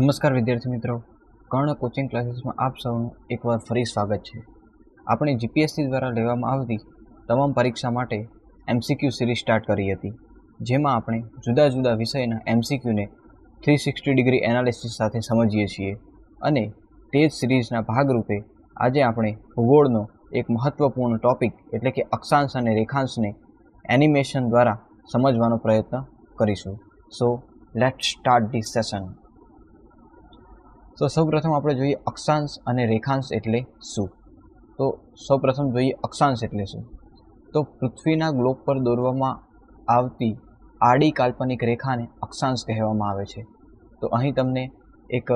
નમસ્કાર વિદ્યાર્થી મિત્રો. કર્ણ કોચિંગ ક્લાસીસમાં આપ સૌનું એકવાર ફરી સ્વાગત છે. આપણે જીપીએસસી દ્વારા લેવામાં આવતી તમામ પરીક્ષા માટે એમસીક્યુ સિરીઝ સ્ટાર્ટ કરી હતી. જેમાં આપણે જુદા જુદા વિષયના એમસીક્યુને થ્રી સિક્સટી ડિગ્રી એનાલિસિસ સાથે સમજીએ છીએ. અને તે જ સિરીઝના ભાગરૂપે આજે આપણે ભૂગોળનો એક મહત્ત્વપૂર્ણ ટોપિક એટલે કે અક્ષાંશ અને રેખાંશને એનિમેશન દ્વારા સમજવાનો પ્રયત્ન કરીશું. So let start this session તો સૌપ્રથમ આપણે જોઈએ અક્ષાંશ અને રેખાંશ એટલે શું? તો સૌપ્રથમ જોઈએ અક્ષાંશ એટલે શું? તો પૃથ્વીના ગ્લોબ પર દોરવામાં આવતી આડી કાલ્પનિક રેખાને અક્ષાંશ કહેવામાં આવે છે. તો અહીં તમને એક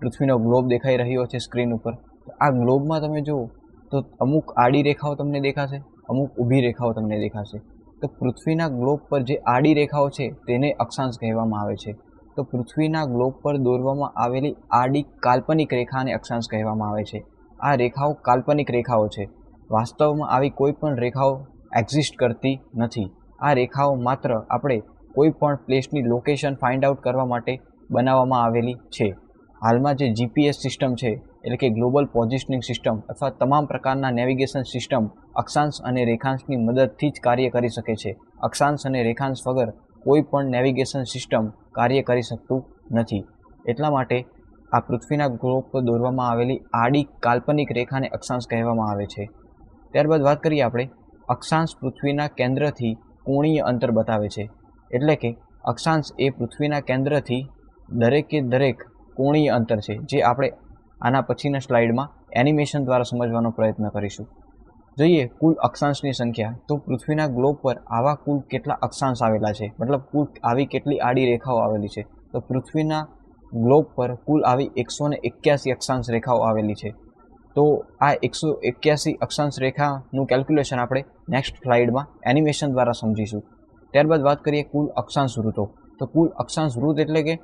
પૃથ્વીનો ગ્લોબ દેખાઈ રહ્યો છે સ્ક્રીન ઉપર. આ ગ્લોબમાં તમે જુઓ, તો અમુક આડી રેખાઓ તમને દેખાશે, અમુક ઊભી રેખાઓ તમને દેખાશે. તો પૃથ્વીના ગ્લોબ પર જે આડી રેખાઓ છે, તેને અક્ષાંશ કહેવામાં આવે છે. તો પૃથ્વીના ગ્લોબ પર દોરવામાં આવેલી આડી કાલ્પનિક રેખાને અક્ષાંશ કહેવામાં આવે છે. આ રેખાઓ કાલ્પનિક રેખાઓ છે. વાસ્તવમાં આવી કોઈ પણ રેખાઓ એક્ઝિસ્ટ કરતી નથી. આ રેખાઓ માત્ર આપણે કોઈ પણ પ્લેસની લોકેશન ફાઇન્ડ આઉટ કરવા માટે બનાવવામાં આવેલી છે. હાલમાં જે જીપીએસ સિસ્ટમ છે, એટલે કે ગ્લોબલ પોઝિશનિંગ સિસ્ટમ અથવા તમામ પ્રકારના નેવિગેશન સિસ્ટમ અક્ષાંશ અને રેખાંશની મદદથી જ કાર્ય કરી શકે છે. અક્ષાંશ અને રેખાંશ વગર કોઈ પણ નેવિગેશન સિસ્ટમ કાર્ય કરી શકતું નથી. એટલા માટે આ પૃથ્વીના ગ્લોબ પર દોરવામાં આવેલી આડી કાલ્પનિક રેખાને અક્ષાંશ કહેવામાં આવે છે. ત્યારબાદ વાત કરીએ આપણે અક્ષાંશ પૃથ્વીના કેન્દ્રથી કોણીય અંતર બતાવે છે. એટલે કે અક્ષાંશ એ પૃથ્વીના કેન્દ્રથી દરેકે દરેક કોણીય અંતર છે, જે આપણે આના પછીના સ્લાઇડમાં એનિમેશન દ્વારા સમજવાનો પ્રયત્ન કરીશું. જોઈએ, કુલ અક્ષાંશની સંખ્યા. તો પૃથ્વીના ગ્લોબ પર આવા કુલ કેટલા અક્ષાંશ આવેલા છે? મતલબ કુલ આવી કેટલી આડી રેખાઓ આવેલી છે? તો પૃથ્વીના ગ્લોબ પર કુલ આવી એકસો ને એક્યાસી અક્ષાંશ રેખાઓ આવેલી છે. તો આ એકસો એક્યાસી અક્ષાંશ રેખાનું કેલ્ક્યુલેશન આપણે નેક્સ્ટ સ્લાઇડમાં એનિમેશન દ્વારા સમજીશું. ત્યારબાદ વાત કરીએ કુલ અક્ષાંશ વૃતો તો કુલ અક્ષાંશ વૃત એટલે કે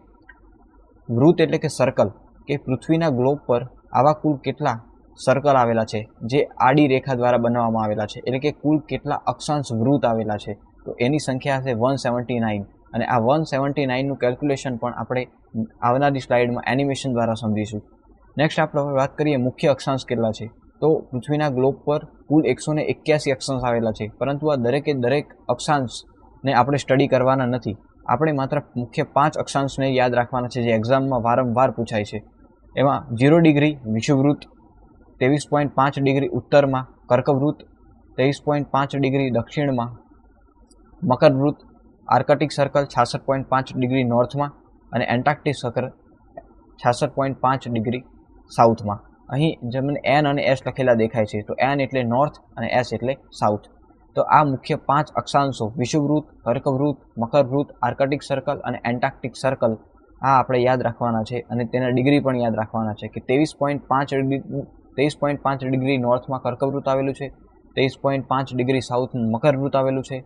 વૃત એટલે કે સર્કલ કે પૃથ્વીના ગ્લોબ પર આવા કુલ કેટલા સર્કલ આવેલા છે, જે આડી રેખા દ્વારા બનાવવામાં આવેલા છે. એટલે કે કુલ કેટલા અક્ષાંશ વૃત્ત આવેલા છે. તો એની સંખ્યા હશે વન સેવન્ટી નાઇન અને આ વન સેવન્ટી નાઇનનું કેલ્ક્યુલેશન પણ આપણે આવનારી સ્લાઇડમાં એનિમેશન દ્વારા સમજીશું. નેક્સ્ટ આપણે વાત કરીએ મુખ્ય અક્ષાંશ કેટલા છે. તો પૃથ્વીના ગ્લોબ પર કુલ એકસો ને એક્યાસી અક્ષાંશ આવેલા છે. પરંતુ આ દરેકે દરેક અક્ષાંશને આપણે સ્ટડી કરવાના નથી. આપણે માત્ર મુખ્ય પાંચ અક્ષાંશને યાદ રાખવાના છે, જે એક્ઝામમાં વારંવાર પૂછાય છે. એમાં ઝીરો ડિગ્રી વિષુવવૃત્ત ત્રેવીસ પોઈન્ટ પાંચ ડિગ્રી ઉત્તરમાં કર્કવૃત્ત ત્રેવીસ પોઈન્ટ પાંચ ડિગ્રી દક્ષિણમાં મકરવૃત્ત આર્કટિક સર્કલ છાસઠ પોઈન્ટ પાંચ ડિગ્રી નોર્થમાં અને એન્ટાર્કટિક સર્કલ છાસઠ પોઈન્ટ પાંચ ડિગ્રી સાઉથમાં. અહીં જેમને એન અને એસ લખેલા દેખાય છે. તો એન એટલે નોર્થ અને એસ એટલે સાઉથ. તો આ મુખ્ય પાંચ અક્ષાંશો વિષુવવૃત્ત કર્કવૃત્ત મકરવૃત્ત આર્કટિક સર્કલ અને એન્ટાર્કટિક સર્કલ. આ આપણે યાદ રાખવાના છે અને તેના ડિગ્રી પણ યાદ રાખવાના છે કે ત્રેવીસ પોઈન્ટ પાંચ ત્રેવીસ પોઈન્ટ પાંચ ડિગ્રી નોર્થમાં કર્કવૃત આવેલું છે. ત્રેવીસ પોઈન્ટ પાંચ ડિગ્રી સાઉથ મકરવૃત આવેલું છે.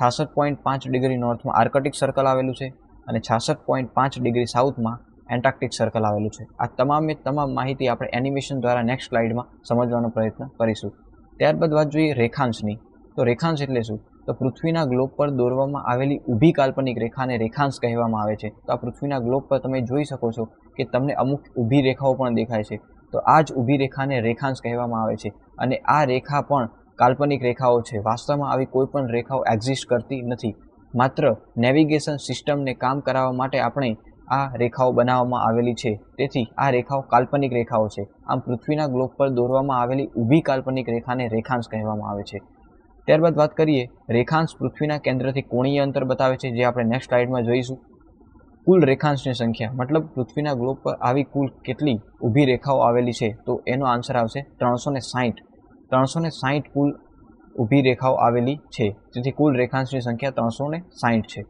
છાસઠ પોઈન્ટ પાંચ ડિગ્રી નોર્થમાં આર્કટિક સર્કલ આવેલું છે અને છાસઠ પોઈન્ટ પાંચ ડિગ્રી સાઉથમાં એન્ટાર્કટિક સર્કલ આવેલું છે. આ તમામે તમામ માહિતી આપણે એનિમેશન દ્વારા નેક્સ્ટ સ્લાઇડમાં સમજવાનો પ્રયત્ન કરીશું. ત્યારબાદ વાત જોઈએ રેખાંશની. તો રેખાંશ એટલે શું? તો પૃથ્વીના ગ્લોબ પર દોરવામાં આવેલી ઊભી કાલ્પનિક રેખાને રેખાંશ કહેવામાં આવે છે. તો આ પૃથ્વીના ગ્લોબ પર તમે જોઈ શકો છો કે તમને અમુક ઊભી રેખાઓ પણ દેખાય છે. તો આ જ ઊભી રેખાને રેખાંશ કહેવામાં આવે છે. અને આ રેખા પણ કાલ્પનિક રેખાઓ છે. વાસ્તવમાં આવી કોઈ પણ રેખાઓ એક્ઝિસ્ટ કરતી નથી. માત્ર નેવિગેશન સિસ્ટમને કામ કરાવવા માટે આપણે આ રેખાઓ બનાવવામાં આવેલી છે. તેથી આ રેખાઓ કાલ્પનિક રેખાઓ છે. આમ પૃથ્વીના ગ્લોબ પર દોરવામાં આવેલી ઊભી કાલ્પનિક રેખાને રેખાંશ કહેવામાં આવે છે. ત્યારબાદ વાત કરીએ, રેખાંશ પૃથ્વીના કેન્દ્રથી કોણીય અંતર બતાવે છે, જે આપણે નેક્સ્ટ સ્લાઇડમાં જોઈશું. કુલ રેખાંશની સંખ્યા, મતલબ પૃથ્વીના ગ્લોબ પર આવી કુલ કેટલી ઊભી રેખાઓ આવેલી છે, તો એનો આન્સર આવશે ત્રણસો ને સાહીઠ ત્રણસો ને સાહીઠ કુલ ઊભી રેખાઓ આવેલી છે તેથી કુલ રેખાંશની સંખ્યા ત્રણસો ને સાહીઠ છે.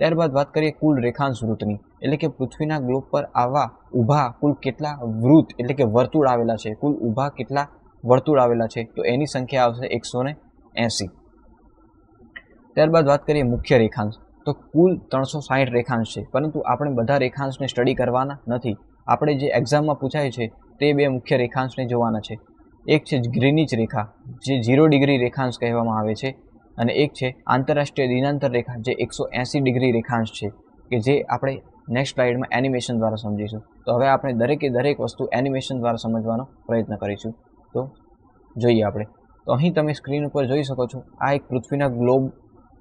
ત્યારબાદ વાત કરીએ કુલ રેખાંશ વૃત્તની, એટલે કે પૃથ્વીના ગ્લોબ પર આવા ઊભા કુલ કેટલા વૃત્ત, એટલે કે વર્તુળ આવેલા છે, કુલ ઊભા કેટલા વર્તુળ આવેલા છે, તો એની સંખ્યા આવશે એકસો ને એંસી. ત્યારબાદ વાત કરીએ મુખ્ય રેખાંશ તો કુલ ત્રણસો સાહીઠ રેખાંશ છે. પરંતુ આપણે બધા રેખાંશને સ્ટડી કરવાના નથી. આપણે જે એક્ઝામમાં પૂછાય છે, તે બે મુખ્ય રેખાંશને જોવાના છે. એક છે ગ્રીનિચ રેખા, જે ઝીરો ડિગ્રી રેખાંશ કહેવામાં આવે છે. અને એક છે આંતરરાષ્ટ્રીય દિનાંતર રેખા, જે એકસો એંસી ડિગ્રી રેખાંશ છે, કે જે આપણે નેક્સ્ટ સ્લાઇડમાં એનિમેશન દ્વારા સમજીશું. તો હવે આપણે દરેકે દરેક વસ્તુ એનિમેશન દ્વારા સમજવાનો પ્રયત્ન કરીશું. તો જોઈએ આપણે. તો અહીં તમે સ્ક્રીન ઉપર જોઈ શકો છો, આ એક પૃથ્વીના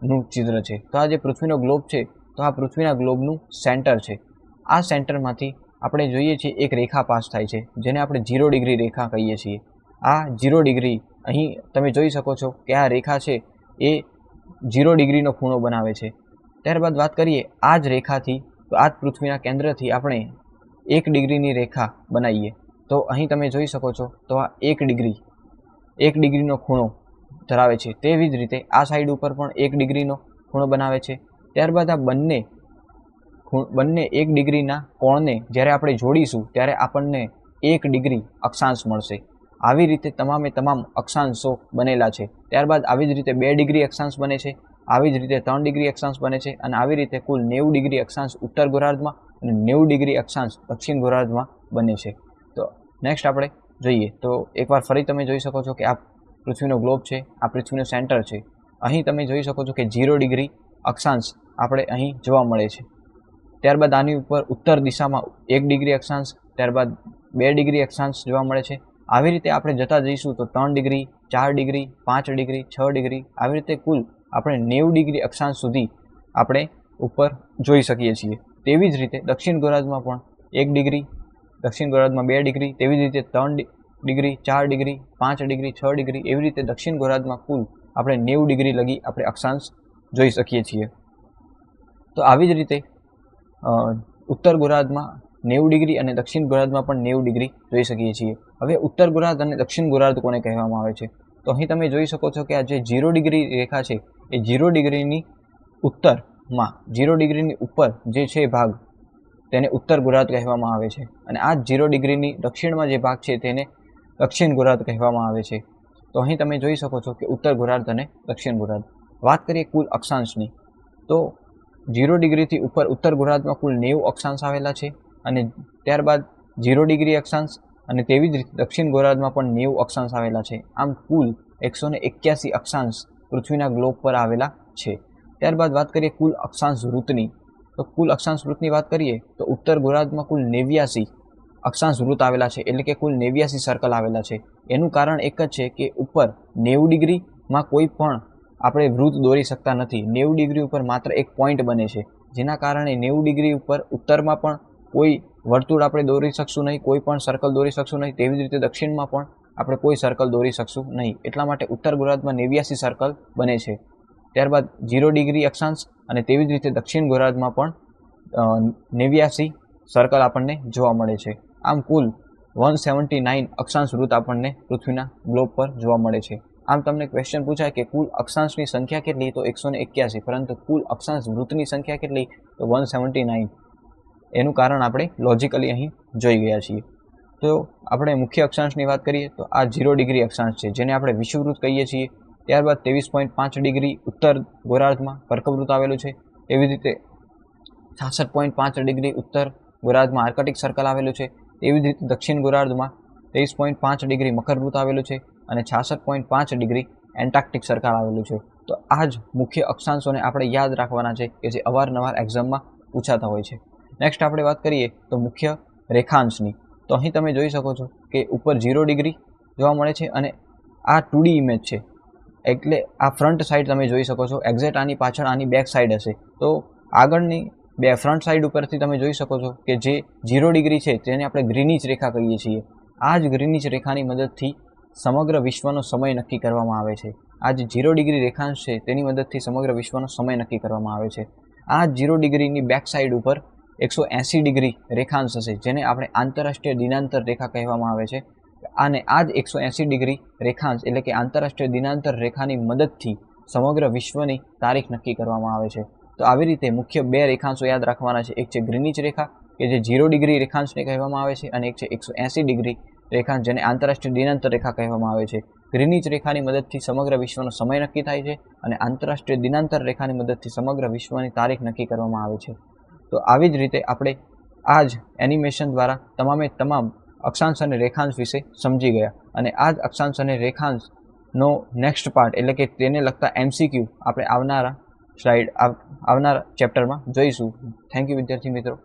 ગ્લોબનું ચિત્ર છે. તો આ જે પૃથ્વીનો ગ્લોબ છે, તો આ પૃથ્વીના ગ્લોબનું સેન્ટર છે. આ સેન્ટરમાંથી આપણે જોઈએ છીએ એક રેખા પાસ થાય છે, જેને આપણે જીરો ડિગ્રી રેખા કહીએ છીએ. આ જીરો ડિગ્રી અહીં તમે જોઈ શકો છો કે આ રેખા છે, એ જીરો ડિગ્રીનો ખૂણો બનાવે છે. ત્યારબાદ વાત કરીએ આ જ રેખાથી, આ જ પૃથ્વીના કેન્દ્રથી આપણે એક ડિગ્રીની રેખા બનાવીએ. તો અહીં તમે જોઈ શકો છો, તો આ એક ડિગ્રી એક ડિગ્રીનો ખૂણો ધરાવે છે. તેવી જ રીતે આ સાઈડ ઉપર પણ એક ડિગ્રીનો ખૂણો બનાવે છે. ત્યારબાદ આ બંને બંને એક ડિગ્રીના કોણને જ્યારે આપણે જોડીશું ત્યારે આપણને એક ડિગ્રી અક્ષાંશ મળશે. આવી રીતે તમામે તમામ અક્ષાંશો બનેલા છે. ત્યારબાદ આવી જ રીતે બે ડિગ્રી અક્ષાંશ બને છે. આવી જ રીતે ત્રણ ડિગ્રી અક્ષાંશ બને છે અને આવી રીતે કુલ નેવું ડિગ્રી અક્ષાંશ ઉત્તર ગોરાર્ધમાં અને નેવું ડિગ્રી અક્ષાંશ દક્ષિણ ગોરાર્ધમાં બને છે. તો નેક્સ્ટ આપણે જોઈએ. તો એકવાર ફરી તમે જોઈ શકો છો કે આ પૃથ્વીનો ગ્લોબ છે, આ પૃથ્વીનું સેન્ટર છે. અહીં તમે જોઈ શકો છો કે ઝીરો ડિગ્રી અક્ષાંશ આપણે અહીં જોવા મળે છે. ત્યારબાદ આની ઉપર ઉત્તર દિશામાં એક ડિગ્રી અક્ષાંશ, ત્યારબાદ બે ડિગ્રી અક્ષાંશ જોવા મળે છે. આવી રીતે આપણે જતા જઈશું તો ત્રણ ડિગ્રી ચાર ડિગ્રી પાંચ ડિગ્રી છ ડિગ્રી આવી રીતે કુલ આપણે નેવું ડિગ્રી અક્ષાંશ સુધી આપણે ઉપર જોઈ શકીએ છીએ. તેવી જ રીતે દક્ષિણ ગોળાર્ધમાં પણ એક ડિગ્રી દક્ષિણ ગોળાર્ધમાં બે ડિગ્રી તેવી જ રીતે ત્રણ ડિગ્રી, ચાર ડિગ્રી, પાંચ ડિગ્રી, છ ડિગ્રી એવી રીતે દક્ષિણ ગુજરાતમાં કુલ આપણે નેવું ડિગ્રી લગી આપણે અક્ષાંશ જોઈ શકીએ છીએ. તો આવી જ રીતે ઉત્તર ગોળાર્ધમાં નેવું ડિગ્રી અને દક્ષિણ ગોળાર્ધમાં પણ નેવું ડિગ્રી જોઈ શકીએ છીએ. હવે ઉત્તર ગોળાર્ધ અને દક્ષિણ ગોળાર્ધ કોને કહેવામાં આવે છે? તો અહીં તમે જોઈ શકો છો કે આ જે જીરો ડિગ્રી રેખા છે, એ જીરો ડિગ્રીની ઉત્તરમાં, ઝીરો ડિગ્રીની ઉપર જે છે ભાગ, તેને ઉત્તર ગોળાર્ધ કહેવામાં આવે છે. અને આ જીરો ડિગ્રીની દક્ષિણમાં જે ભાગ છે, તેને દક્ષિણ ગોળાર્ધ કહેવામાં આવે છે. તો અહીં તમે જોઈ શકો છો કે ઉત્તર ગોરાર્ધ અને દક્ષિણ ગોળાર્ધ વાત કરીએ કુલ અક્ષાંશની. તો જીરો ડિગ્રીથી ઉપર ઉત્તર ગોળાર્ધમાં કુલ નેવું અક્ષાંશ આવેલા છે અને ત્યારબાદ જીરો ડિગ્રી અક્ષાંશ અને તેવી જ રીતે દક્ષિણ ગોરાર્ધમાં પણ નેવું અક્ષાંશ આવેલા છે. આમ કુલ એકસો ને એક્યાસી અક્ષાંશ પૃથ્વીના ગ્લોબ પર આવેલા છે. ત્યારબાદ વાત કરીએ કુલ અક્ષાંશ વૃત્તની. તો કુલ અક્ષાંશ વૃત્તની વાત કરીએ તો ઉત્તર ગોળાર્ધમાં કુલ નેવ્યાસી અક્ષાંશ વૃત્ત આવેલા છે, એટલે કે કુલ નેવ્યાસી સર્કલ આવેલા છે. એનું કારણ એક જ છે કે ઉપર નેવું ડિગ્રીમાં કોઈ પણ આપણે વૃત્ત દોરી શકતા નથી. નેવું ડિગ્રી ઉપર માત્ર એક પોઈન્ટ બને છે. જેના કારણે નેવું ડિગ્રી ઉપર ઉત્તરમાં પણ કોઈ વર્તુળ આપણે દોરી શકશું નહીં, કોઈ પણ સર્કલ દોરી શકશું નહીં. તેવી જ રીતે દક્ષિણમાં પણ આપણે કોઈ સર્કલ દોરી શકશું નહીં. એટલા માટે ઉત્તર ગોળાર્ધમાં નેવ્યાસી સર્કલ બને છે. ત્યારબાદ ઝીરો ડિગ્રી અક્ષાંશ અને તેવી જ રીતે દક્ષિણ ગોળાર્ધમાં પણ નેવ્યાસી સર્કલ આપણને જોવા મળે છે. આમ કુલ વન સેવન્ટી નાઇન અક્ષાંશ વૃત્ત આપણને પૃથ્વીના ગ્લોબ પર જોવા મળે છે. આમ તમને ક્વેશ્ચન પૂછાય કે કુલ અક્ષાંશની સંખ્યા કેટલી? તો એકસો ને એક્યાસી, પરંતુ કુલ અક્ષાંશ વૃત્તની સંખ્યા કેટલી? તો વન સેવન્ટી નાઇન. એનું કારણ આપણે લોજિકલી અહીં જોઈ ગયા છીએ. તો આપણે મુખ્ય અક્ષાંશની વાત કરીએ તો આ ઝીરો ડિગ્રી અક્ષાંશ છે, જેને આપણે વિષુવવૃત્ત કહીએ છીએ. ત્યારબાદ ત્રેવીસ પોઈન્ટ પાંચ ડિગ્રી ઉત્તર ગોરાર્ધમાં કર્કવૃત્ત આવેલું છે. એવી રીતે છાસઠ પોઈન્ટ પાંચ ડિગ્રી ઉત્તર ગોરાર્ધમાં આર્કટિક સર્કલ આવેલું છે. એવી જ રીતે દક્ષિણ ગોરાર્ધમાં ત્રેવીસ પોઈન્ટ પાંચ ડિગ્રી મકરવૃત આવેલું છે અને છાસઠ પોઈન્ટ પાંચ ડિગ્રી એન્ટાર્કટિક સરકાર આવેલું છે. તો આ જ મુખ્ય અક્ષાંશોને આપણે યાદ રાખવાના છે કે જે અવારનવાર એક્ઝામમાં પૂછાતા હોય છે. નેક્સ્ટ આપણે વાત કરીએ તો મુખ્ય રેખાંશની. તો અહીં તમે જોઈ શકો છો કે ઉપર ઝીરો ડિગ્રી જોવા મળે છે અને આ ટુ ઇમેજ છે. એટલે આ ફ્રન્ટ સાઈડ તમે જોઈ શકો છો. એક્ઝેક્ટ આની પાછળ આની બેક સાઈડ હશે. તો આગળની બે ફ્રન્ટ સાઈડ ઉપરથી તમે જોઈ શકો છો કે જે ઝીરો ડિગ્રી છે તેને આપણે ગ્રીનિચ રેખા કહીએ છીએ. આ જ ગ્રીનિચ રેખાની મદદથી સમગ્ર વિશ્વનો સમય નક્કી કરવામાં આવે છે. આ જે ઝીરો ડિગ્રી રેખાંશ છે તેની મદદથી સમગ્ર વિશ્વનો સમય નક્કી કરવામાં આવે છે. આ ઝીરો ડિગ્રીની બેક સાઈડ ઉપર એકસો એંસી ડિગ્રી રેખાંશ હશે, જેને આપણે આંતરરાષ્ટ્રીય દિનાંતર રેખા કહેવામાં આવે છે. અને આ જ એકસો એંસી ડિગ્રી રેખાંશ એટલે કે આંતરરાષ્ટ્રીય દિનાંતર રેખાની મદદથી સમગ્ર વિશ્વની તારીખ નક્કી કરવામાં આવે છે. તો આવી રીતે મુખ્ય બે રેખાંશો યાદ રાખવાના છે. એક છે ગ્રીનિચ રેખા, કે જે ઝીરો ડિગ્રી રેખાંશને કહેવામાં આવે છે, અને એક છે એકસો એંસી ડિગ્રી રેખાંશ જેને આંતરરાષ્ટ્રીય દિનાંતર રેખા કહેવામાં આવે છે. ગ્રીનિચ રેખાની મદદથી સમગ્ર વિશ્વનો સમય નક્કી થાય છે અને આંતરરાષ્ટ્રીય દિનાંતર રેખાની મદદથી સમગ્ર વિશ્વની તારીખ નક્કી કરવામાં આવે છે. તો આવી જ રીતે આપણે આ જ એનિમેશન દ્વારા તમામે તમામ અક્ષાંશ અને રેખાંશ વિશે સમજી ગયા. અને આ જ અક્ષાંશ અને રેખાંશનો નેક્સ્ટ પાર્ટ એટલે કે તેને લગતા એમસીક્યુ આપણે આવનારા સ્લાઇડ આવનારા ચેપ્ટરમાં જોઈશું. થેન્ક યુ વિદ્યાર્થી મિત્રો.